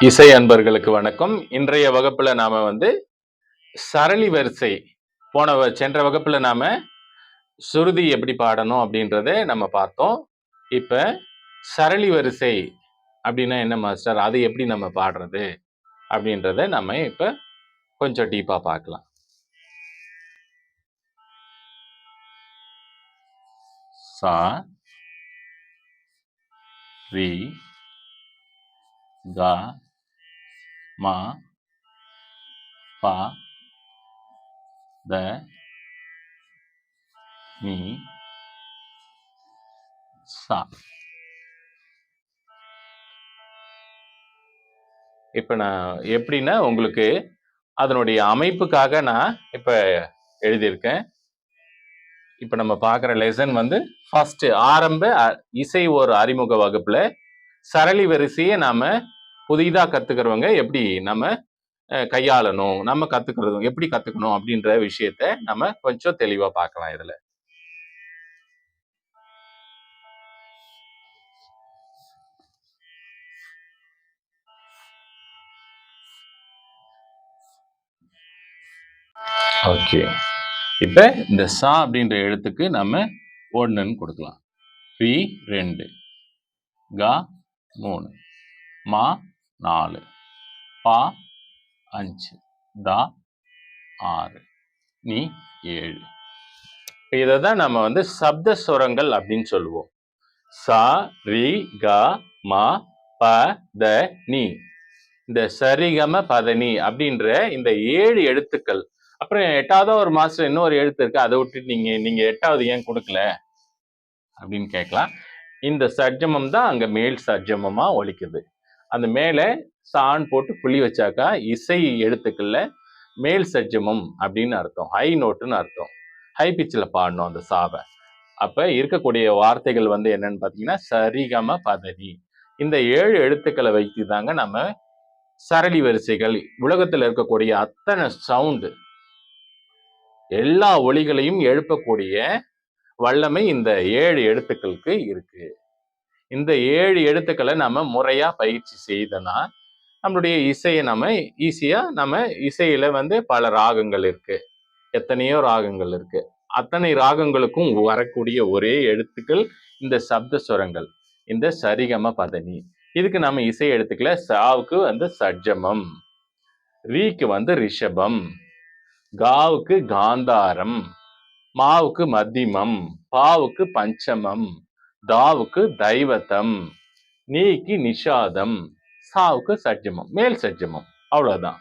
இசை அன்பர்களுக்கு வணக்கம். இன்றைய வகுப்புல நாம வந்து சரளி வரிசை. போன வ- சென்ற வகுப்புல நாம சுருதி எப்படி பாடணும் அப்படின்றத நம்ம பார்த்தோம். இப்ப சரளி வரிசை அப்படின்னா என்ன மாஸ்டர்? அது எப்படி நம்ம பாடுறது? அப்படின்றத நம்ம இப்ப கொஞ்சம் டீப்பா பார்க்கலாம். சா ரி கா மா பா த நீ சா. இப்ப நான் எப்படின்னா உங்களுக்கு அதனுடைய அமைப்புக்காக நான் இப்ப எழுதியிருக்கேன். இப்ப நம்ம பார்க்குற லெசன் வந்து ஃபர்ஸ்ட் ஆரம்ப அ- இசை ஒரு அறிமுக வகுப்புல சரளி வரிசையை நாம புதிதா கத்துக்கிறவங்க எப்படி நம்ம கையாளணும் நம்ம கத்துக்கிறது எப்படி கத்துக்கணும் அப்படின்ற விஷயத்த நம்ம கொஞ்சம் தெளிவா பார்க்கலாம் இதுல. ஓகே. இப்ப இந்த சா அப்படின்ற எழுத்துக்கு நம்ம ஒன்றுன்னு கொடுக்கலாம். ரி ரெண்டு. கா மூணு. மா நாலு. பா அஞ்சு. தா ஆறு. நீ ஏழு. இதை தான் நம்ம வந்து சப்த சுரங்கள் அப்படின்னு சொல்லுவோம். சா ரி க மா ப த நீ. இந்த சரிகம பதனி அப்படின்ற இந்த ஏழு எழுத்துக்கள். அப்புறம் எட்டாவது ஒரு மாஸ்டர் இன்னொரு எழுத்து இருக்கு. அதை விட்டு நீங்க நீங்க எட்டாவது ஏன் கொடுக்கல? அப்படின்னு கேட்கலாம். இந்த சர்ஜமம் தான் அங்க மேல் சர்ஜமமா ஒலிக்குது. அந்த மேலே சான் போட்டு புள்ளி வச்சாக்கா இசை எழுத்துக்கள்ல மேல் சஜ்ஜமம் அப்படின்னு அர்த்தம். ஹை நோட்டுன்னு அர்த்தம். ஹை பிச்சில் பாடணும் அந்த சாவை. அப்போ இருக்கக்கூடிய வார்த்தைகள் வந்து என்னன்னு பார்த்தீங்கன்னா சரிகம பதனி இந்த ஏழு எழுத்துக்களை வைத்து தாங்க நம்ம சரளி வரிசைகள் உலகத்தில் இருக்கக்கூடிய அத்தனை சவுண்டு எல்லா ஒளிகளையும் எழுப்பக்கூடிய வல்லமை இந்த ஏழு எழுத்துக்களுக்கு இருக்குது இந்த ஏழு எழுத்துக்களை நம்ம முறையாக பயிற்சி செய்தனா நம்மளுடைய இசையை நம்ம ஈஸியாக நம்ம இசையில் வந்து பல ராகங்கள் இருக்குது எத்தனையோ ராகங்கள் இருக்குது அத்தனை ராகங்களுக்கும் வரக்கூடிய ஒரே எழுத்துக்கள் இந்த சப்த சுரங்கள் இந்த சரிகம பதனி. இதுக்கு நம்ம இசை எழுத்துக்களை சாவுக்கு வந்து சஜ்ஜமம் ரீக்கு வந்து ரிஷபம் காவுக்கு காந்தாரம் மாவுக்கு மத்தியமம் பாவுக்கு பஞ்சமம் தாவுக்கு தைவத்தம் நீக்கு நிஷாதம் சாவுக்கு சட்ஜமம் மேல் சட்ஜமம் அவ்வளவுதான்.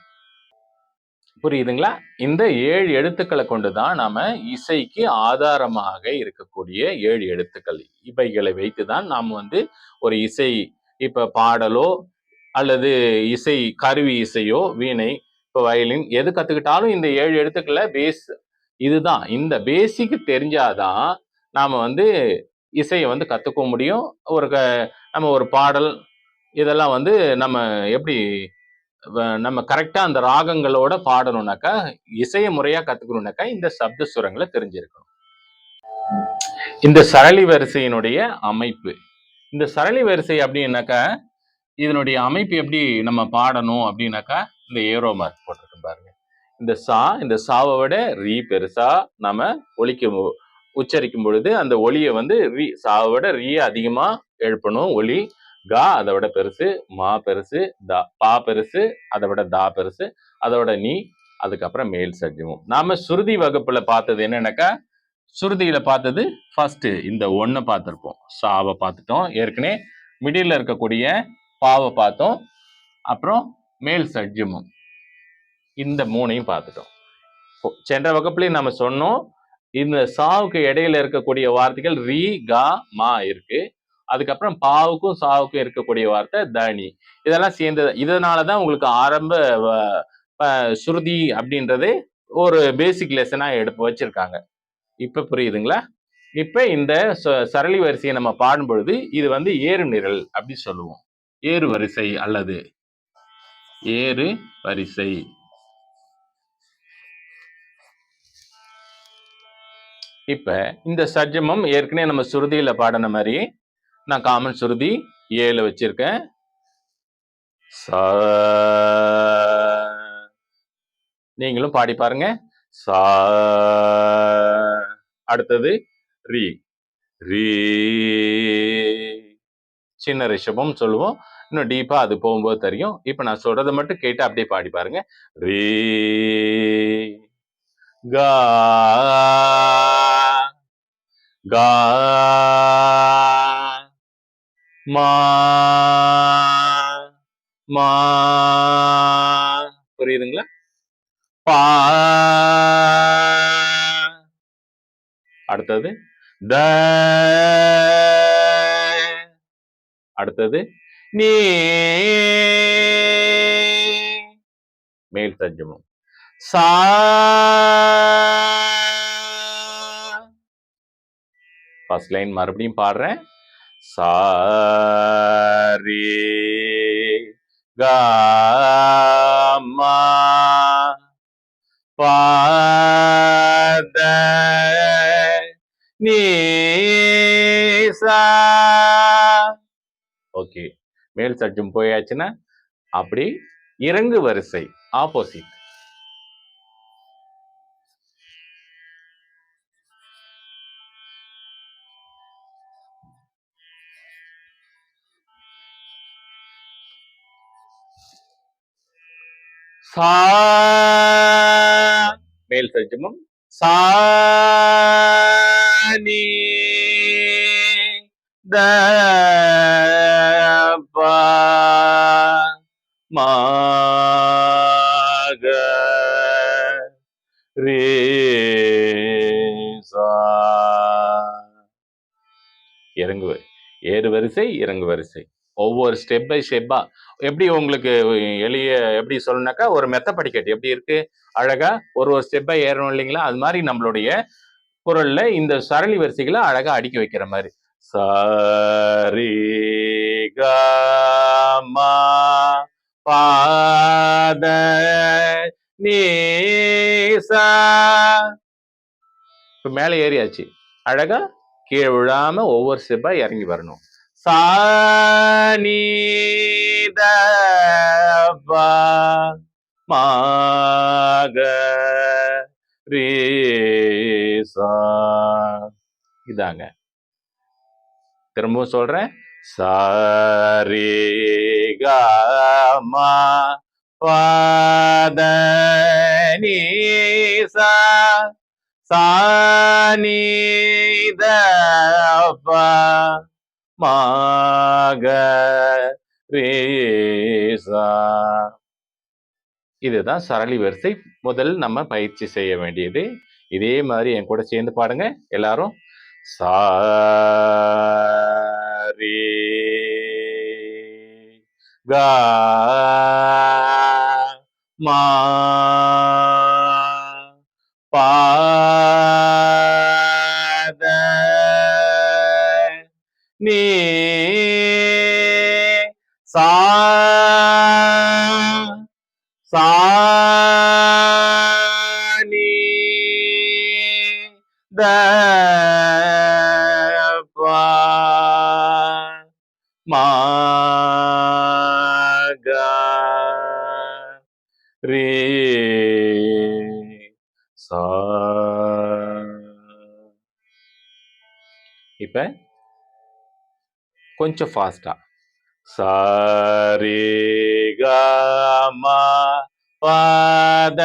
புரியுதுங்களா? இந்த ஏழு எழுத்துக்களை கொண்டு தான் நாம இசைக்கு ஆதாரமாக இருக்கக்கூடிய ஏழு எழுத்துக்கள். இவைகளை வைத்து தான் நாம் வந்து ஒரு இசை இப்ப பாடலோ அல்லது இசை கருவி இசையோ வீணை இப்போ வயலின் எது கத்துக்கிட்டாலும் இந்த ஏழு எழுத்துக்களை பேஸ் இதுதான். இந்த பேசிக் தெரிஞ்சாதான் நாம வந்து இசையை வந்து கற்றுக்க முடியும். ஒரு க- நம்ம ஒரு பாடல் இதெல்லாம் வந்து நம்ம எப்படி நம்ம கரெக்டாக அந்த ராகங்களோட பாடணும்னாக்கா இசையை முறையாக கற்றுக்கணுனாக்கா இந்த சப்த சுரங்களை தெரிஞ்சிருக்கணும். இந்த சரளி வரிசையினுடைய அமைப்பு. இந்த சரளி வரிசை அப்படின்னாக்கா இதனுடைய அமைப்பு எப்படி நம்ம பாடணும் அப்படின்னாக்கா இந்த ஏரோ மார்க் போட்டிருக்கு பாருங்க. இந்த சா இந்த சாவை விட ரீ பெருசா நம்ம ஒழிக்க உச்சரிக்கும் பொழுது அந்த ஒலியை வந்து ரி சாவை விட ரீ எழுப்பணும். ஒலி கா அதை விட பெருசு மா பெருசு தா பா பெருசு அதை விட தா பெருசு அதோட நீ அதுக்கப்புறம் மேல் சஜ்ஜமும் நாம சுருதி வகுப்புல பார்த்தது என்னன்னாக்கா? சுருதியில பார்த்தது ஃபர்ஸ்ட் இந்த ஒன்றை பார்த்துருப்போம். சாவை பார்த்துட்டோம். ஏற்கனவே மிடில் இருக்கக்கூடிய பாவை பார்த்தோம். அப்புறம் மேல் சட்ஜமும் இந்த மூணையும் பார்த்துட்டோம். சென்ற வகுப்புலையும் நம்ம சொன்னோம். இந்த சாவுக்கு இடையில இருக்கக்கூடிய வார்த்தைகள் ரீ கா மா இருக்கு. அதுக்கப்புறம் பாவுக்கும் சாவுக்கும் இருக்கக்கூடிய வார்த்தை தனி. இதெல்லாம் சேர்ந்தது இதனால தான் உங்களுக்கு ஆரம்ப வ- ப- சுருதி அப்படின்றது ஒரு பேசிக் லெசனா எடுத்து வச்சிருக்காங்க. இப்ப புரியுதுங்களா? இப்ப இந்த ச- சரளி வரிசையை நம்ம பாடும் பொழுது இது வந்து ஏறு நிரல் அப்படி சொல்லுவோம். ஏறு வரிசை அல்லது ஏறு வரிசை. இப்போ இந்த சஜ்ஜமம் ஏற்கனவே நம்ம சுருதியில் பாடின மாதிரி நான் காமன் சுருதி ஏழு வச்சிருக்கேன். சா நீங்களும் பாடி பாருங்க. சா அடுத்தது ரீ. ரீ சின்ன ரிஷபம் சொல்லுவோம். இன்னும் டீப்பா அது போகும்போது தெரியும். இப்போ நான் சொல்றதை மட்டும் கேட்டு அப்படியே பாடி பாருங்க. ரீ கா கா மா மா புரியுதுங்களா? பா அடுத்தது த அடுத்தது நீ. மேல் தஞ்சமும். சா ஃபர்ஸ்ட் லைன் மறுபடியும் பாடுறேன். சாரி காமா பாத நீசா. ஓகே மேல் சட்டும் போயாச்சுன்னா அப்படி இறங்கு வரிசை ஆப்போசிட் சா மேல் சஜ்ஜமம் சா த பா ரே சா. இறங்கு ஏறு வரிசை இறங்கு வரிசை ஒவ்வொரு ஸ்டெப் பை ஸ்டெப்பா எப்படி உங்களுக்கு எளிய எப்படி சொல்லணும்னாக்கா ஒரு மெத்த படிக்கட்டு. எப்படி இருக்கு? அழகா ஒரு ஒரு ஸ்டெப்பா ஏறணும் இல்லைங்களா? அது மாதிரி நம்மளுடைய குரல்ல இந்த சரளி வரிசைகளை அழகா அடுக்கி வைக்கிற மாதிரி. சாரி மா பாத நீசா இப்போ மேலே ஏறியாச்சு. அழகா கீழே விழாம ஒவ்வொரு ஸ்டெப்பா இறங்கி வரணும். சானித மாக ரீசா இதாங்க திரும்பவும் சொல்றேன். சாரி மா பாத நீசா சானித மாக ரேசா. இதுதான் சரளி வரிசை. முதல் நம்ம பயிற்சி செய்ய வேண்டியது. இதே மாதிரி என் கூட சேர்ந்து பாடுங்க. எல்லாரும் சாரி கா மா நீ சா சா நீ த பா மா க ரே சா இப்ப கொஞ்சம் ஃபாஸ்டா சாரி கமா பத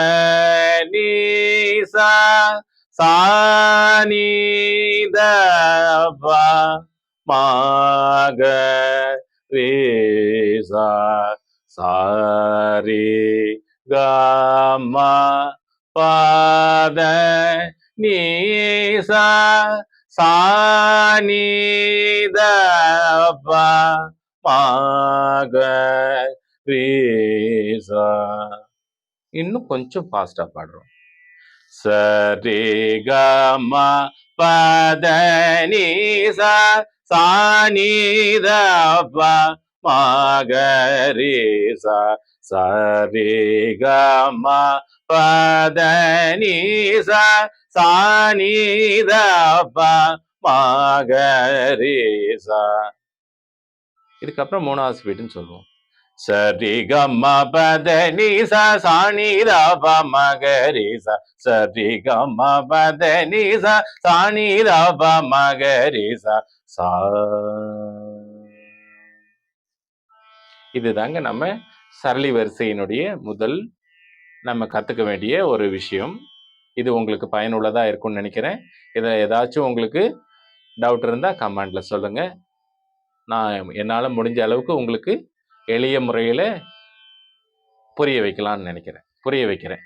சானி தபா மாக ரேசா சாரி கமா பத நீசா சானி தபா மாக ரேசா இன்னும் கொஞ்சம் ஃபாஸ்டா பாடுறோம் சரி கம பத சானிதப்ப சானித இதுக்கப்புறம் மூணாவது ஸ்பீடுன்னு சொல்லுவோம். சரி கம்ம பத நீசா சாணி மகரிசா. சரி கம்ம பத நீசா சாணி மகரிசா. சா. இதுதாங்க நம்ம சரளி வரிசையினுடைய முதல் நம்ம கற்றுக்க வேண்டிய ஒரு விஷயம். இது உங்களுக்கு பயனுள்ளதாக இருக்கும்னு நினைக்கிறேன். இதை ஏதாச்சும் உங்களுக்கு டவுட் இருந்தால் கமெண்டில் சொல்லுங்கள் நான் என்னால் முடிஞ்ச அளவுக்கு உங்களுக்கு எளிய முறையில் புரிய வைக்கலாம்னு நினைக்கிறேன். புரிய வைக்கிறேன்.